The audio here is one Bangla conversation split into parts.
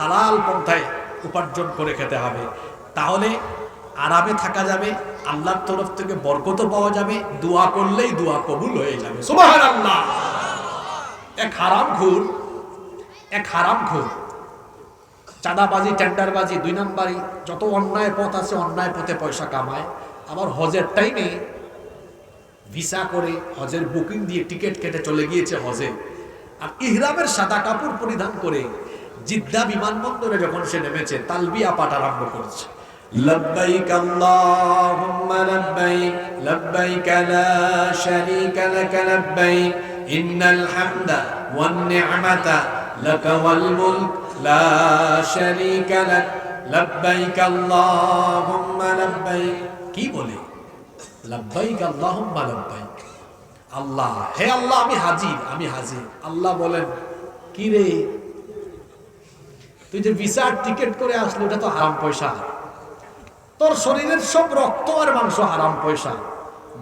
হালাল পন্থায় উপার্জন করে খেতে হবে। তাহলে আরামে থাকা যাবে, আল্লাহর তরফ থেকে বরকত পাওয়া যাবে, দোয়া করলেই দোয়া কবুল হয়ে যাবে। এক হারাম ঘুর, এক হারাম ঘুর। চাঁদাবাজি, টেন্ডারবাজি, দুই নাম্বারই, যত অন্যায় পথ আছে, অন্যায় পথে পয়সা কামায়। আবার হজের টাইমে ভিসা করে হজের বুকিং দিয়ে টিকিট কেটে চলে গিয়েছে হজে। আর ইহরামের সাদা কাপড় পরিধান করে জিদ্দা বিমানবন্দরে যখন সে নেমেছে তালবিয়া পাঠ আরম্ভ করেছে لبيك اللهم لبيك لبيك لا شريك لك لبيك إن الحمد والنعمة لك والملك لا شريك لك لبيك اللهم لبيك কি বলে লাব্বাইক আল্লাহুম্মা লাব্বাইক আল্লাহ হে আল্লাহ আমি হাজির আমি হাজির আল্লাহ বলেন কি রে তুই যে ভিসার টিকিট করে আসলে, ওটা তো হারাম পয়সা। তোর শরীরের সব রক্ত আর মাংস হারাম পয়সা।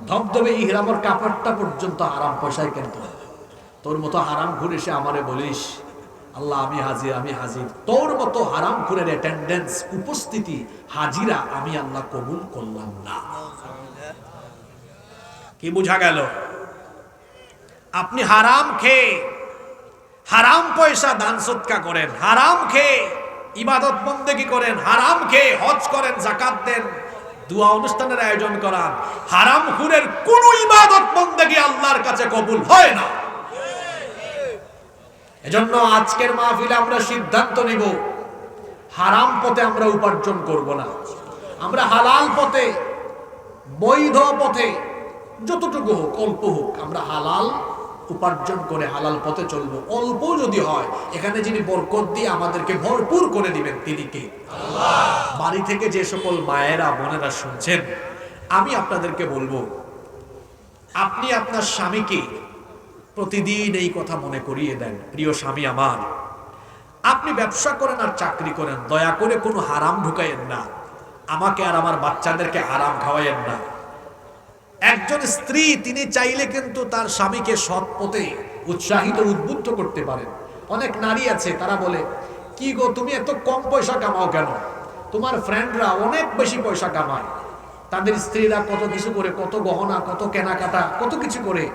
ধবধবে ইহরামর কাপড়টা পর্যন্ত হারাম পয়সায় কেন তোর? মতো হারাম ঘুরে এসে আমারে বলিস, আল্লাহ, আমি হাজির আমি হাজির। তোর মতো হারাম ঘুরের অ্যাটেন্ডেন্স উপস্থিতি, হাজিরা আমি আল্লাহ কবুল করলাম না। কি বোঝা গেল? আপনি হারাম খেয়ে হারাম পয়সা দান সৎকা করেন, হারাম খেয়ে ইবাদত বন্দেগি করেন, হারাম খেয়ে হজ করেন জাকাত দেন, দুয়া অনুষ্ঠানের আয়োজন করান। হারাম খুরের কোন ইবাদত বন্দেগি আল্লাহর কাছে কবুল হয় না। এজন্য আজকের মাহফিলে আমরা সিদ্ধান্ত নিব, হারাম পথে আমরা উপার্জন করব না। আমরা হালাল পথে, বৈধ পথে, যতটুকু হোক, অল্প হোক, আমরা হালাল উপার্জন করে হালাল পথে চলবো। অল্প যদি হয় এখানে যিনি বরকত দিয়ে আমাদেরকে ভরপুর করে দিবেন তিনি কে? বাড়ি থেকে যে সকল মায়েরা বোনেরা শুনছেন আমি আপনাদেরকে বলব আপনি আপনার স্বামীকে প্রতিদিন এই কথা মনে করিয়ে দেন প্রিয় স্বামী আমার আপনি ব্যবসা করেন আর চাকরি করেন দয়া করে কোনো হারাম ঢুকাইয়েন না। আমাকে আর আমার বাচ্চাদেরকে হারাম খাওয়াইয়েন না। একজন স্ত্রী, তিনি চাইলে কিন্তু তার স্বামীকে সৎ পথে উৎসাহিত, উদ্বুদ্ধ করতে পারেন। অনেক নারী আছে, তারা বলে, কি গো, তুমি এত কম পয়সা কামাও কেন? তোমার ফ্রেন্ডরা অনেক বেশি পয়সা কামায়। তাদের স্ত্রীরা কত কিছু করে, কত গহনা, কত কেনাকাটা, কত কিছু করে।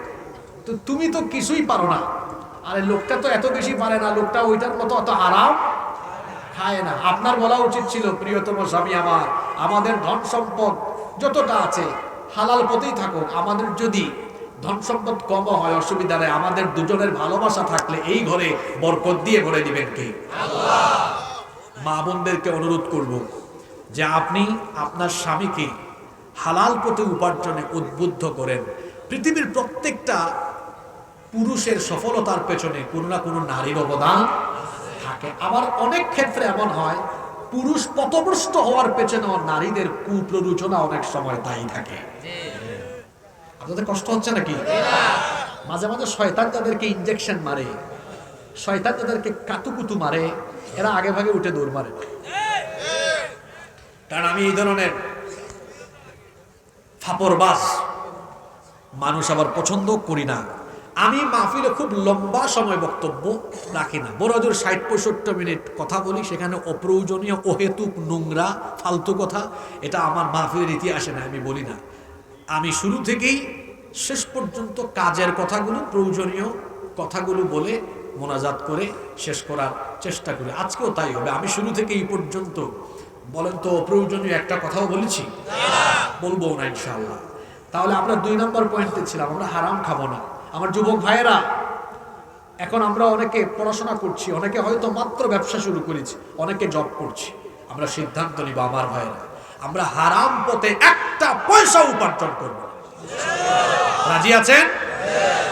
তো তুমি তো কিছুই পারো না। আরে, লোকটা তো এত বেশি পারে না, লোকটা ওইটার মতো অত আরাম খায় না। আপনার বলা উচিত ছিল, প্রিয়তম স্বামী আমার, আমাদের ধন সম্পদ যতটা আছে হালাল পথেই থাকুক, আমাদের যদি ধন সম্পদ কম হয়, অসুবিধা নেই, আমাদের দুজনের ভালোবাসা থাকলে এই ঘরে বরকত দিয়ে ভরে দিবেন কে? মা বোনদেরকে অনুরোধ করব যে আপনি আপনার স্বামীকে হালাল পথে উপার্জনে উদ্বুদ্ধ করেন। পৃথিবীর প্রত্যেকটা পুরুষের সফলতার পেছনে কোনো না কোনো নারীর অবদান থাকে। আবার অনেক ক্ষেত্রে এমন হয় পুরুষ পথভ্রষ্ট হওয়ার পেছনে নারীদের কুপ্ররোচনা অনেক সময় দায়ী থাকে। আপনাদের কষ্ট হচ্ছে নাকি? মাঝে মাঝে শয়তান তাদেরকে ইঞ্জেকশন মারে। শয়তান তাদেরকে কাতুকুতু মারে। এরা আগে ভাগে উঠে দৌড় মারে। কারণ আমি এই ধরনের ফাপরবাস মানুষ আবার পছন্দ করি না। আমি মাহফিলে খুব লম্বা সময় বক্তব্য রাখি না। বড় জোর ষাট পঁয়ষট্টি মিনিট কথা বলি সেখানে অপ্রয়োজনীয় অহেতুক নোংরা ফালতু কথা এটা আমার মাহফিলের ইতিহাসে না আমি বলি না। আমি শুরু থেকেই শেষ পর্যন্ত কাজের কথাগুলো প্রয়োজনীয় কথাগুলো বলে মোনাজাত করে শেষ করার চেষ্টা করি। আজকেও তাই হবে। আমি শুরু থেকে এই পর্যন্ত বলেন তো অপ্রয়োজনীয় একটা কথাও বলেছি? বলব না ইনশাল্লাহ তাহলে আমরা দুই নম্বর পয়েন্টে ছিলাম আমরা হারাম খাব না। আমার যুবক ভাইয়েরা, এখন আমরা অনেকে পড়াশোনা করছি, অনেকে হয়তো মাত্র ব্যবসা শুরু করেছি, অনেকে জব করছি। আমরা সিদ্ধান্ত নিব আমার ভাইয়েরা, আমরা হারাম পথে একটা পয়সা উপার্জন করব রাজি আছেন?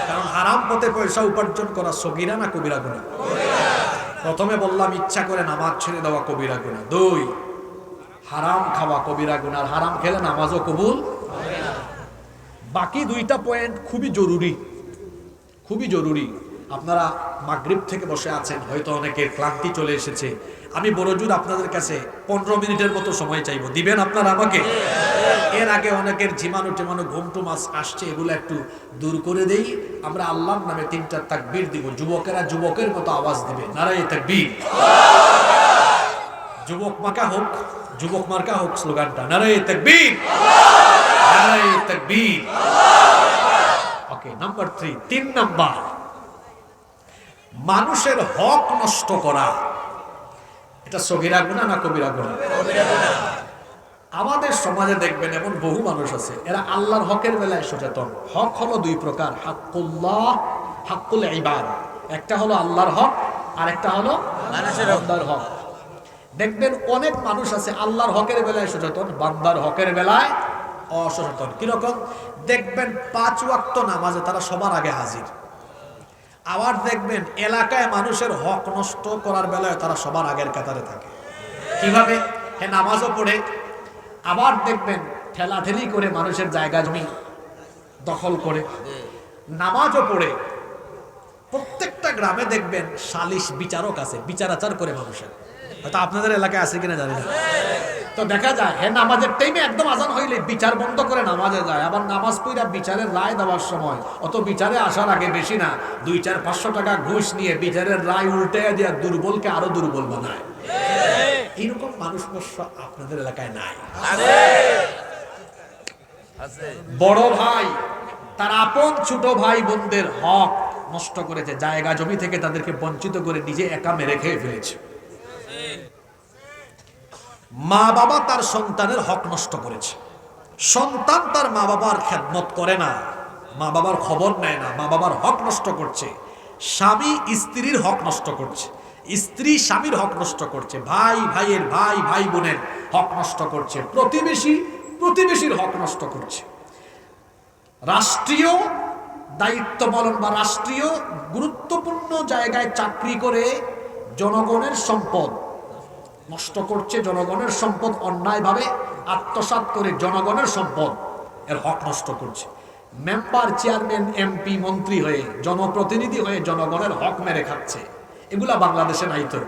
কারণ হারাম পথে পয়সা উপার্জন করা সগিরা না কবিরা গুণা? প্রথমে বললাম, ইচ্ছা করে নামাজ ছেড়ে দেওয়া কবিরা গুণা। দুই, হারাম খাওয়া কবিরা গুণা। আর হারাম খেলে নামাজও কবুল বাকি দুইটা পয়েন্ট খুবই জরুরি। খুবই জরুরি। আপনারা মাগরিব থেকে বসে আছেন, হয়তো অনেকের ক্লান্তি চলে এসেছে। আমি বড়জুর আপনাদের কাছে পনেরো মিনিটের মতো সময় চাইব। দিবেন আপনারা আমাকে? এর আগে অনেকের ঝিমানো টিমানো ঘুম টুম আস- আসছে, এগুলো একটু দূর করে দেই। আমরা আল্লাহর নামে তিনটা তাকবীর দিব। যুবকেরা যুবকের মতো আওয়াজ দিবে। নারায় তাকবীর। যুবক মাকা হোক, যুবক মার্কা হোক স্লোগানটা নারে তাকবীর। নারে তাকবীর। ওকে নাম্বার থ্রি তিন নাম্বার। মানুষের হক নষ্ট করা। এটা সগিরা গুণা না কবিরা গুণা? আমাদের সমাজে দেখবেন এমন বহু মানুষ আছে এরা আল্লাহর হকের বেলায় সচেতন। হক হলো দুই প্রকার হাক্কুল্লাহ হাক্কুল ইবাদ। একটা হলো আল্লাহর হক আর একটা হলো মানুষের। বান্দার হক। দেখবেন অনেক মানুষ আছে আল্লাহর হকের বেলায় সচেতন বান্দার হকের বেলায় অসচেতন। কীরকম? দেখবেন পাঁচ ওয়াক্ত নামাজে তারা সবার আগে হাজির। আবার দেখবেন এলাকায় মানুষের হক নষ্ট করার বেলায় তারা সবার আগের কাতারে থাকে। কীভাবে? হে নামাজও পড়ে। আবার দেখবেন ঠেলাঠেলি করে মানুষের জায়গা জমি দখল করে। নামাজও পড়ে। প্রত্যেকটা গ্রামে দেখবেন সালিশ বিচারক আছে বিচার আচার করে মানুষের। হয়তো আপনাদের এলাকায় আছে কিনা জানি না। তো দেখা যায় হ্যাঁ নামাজের টাইমে একদম আজান হইলে বিচার বন্ধ করে নামাজে যায়, আবার নামাজ পড়া বিচারের রায় দেওয়ার সময়। অত বিচারে আসার আগে বেশি না, দুই চার পাঁচশো টাকা ঘুষ নিয়ে বিচারের রায় উল্টে দিয়ে দুর্বলকে আরও দুর্বল বানায়। এরকম মানুষ আপনাদের এলাকায় নাই। বড় ভাই, তার আপন ছোট ভাই বোনদের হক নষ্ট করেছে, জায়গা জমি থেকে তাদেরকে বঞ্চিত করে নিজে একা মেরে খেয়ে ফেলেছে। মা বাবা তার সন্তানের হক নষ্ট করেছে। সন্তান তার মা বাবার খেদমত করে না। মা বাবার খবর নেয় না। মা বাবার হক নষ্ট করছে। স্বামী স্ত্রীর হক নষ্ট করছে। স্ত্রী স্বামীর হক নষ্ট করছে। ভাই, ভাইয়ের, ভাই ভাই বোনের হক নষ্ট করছে। প্রতিবেশী, প্রতিবেশীর হক নষ্ট করছে। রাষ্ট্রীয় দায়িত্ব পালন বা রাষ্ট্রীয় গুরুত্বপূর্ণ জায়গায় চাকরি করে জনগণের সম্পদ নষ্ট করছে জনগণের সম্পদ অন্যায়ভাবে আত্মসাত করে জনগণের সম্পদ, এর হক নষ্ট করছে। মেম্বার চেয়ারম্যান, এমপি, মন্ত্রী হয়ে, জনপ্রতিনিধি হয়ে জনগণের হক মেরে খাচ্ছে। এগুলা বাংলাদেশে নাই তো?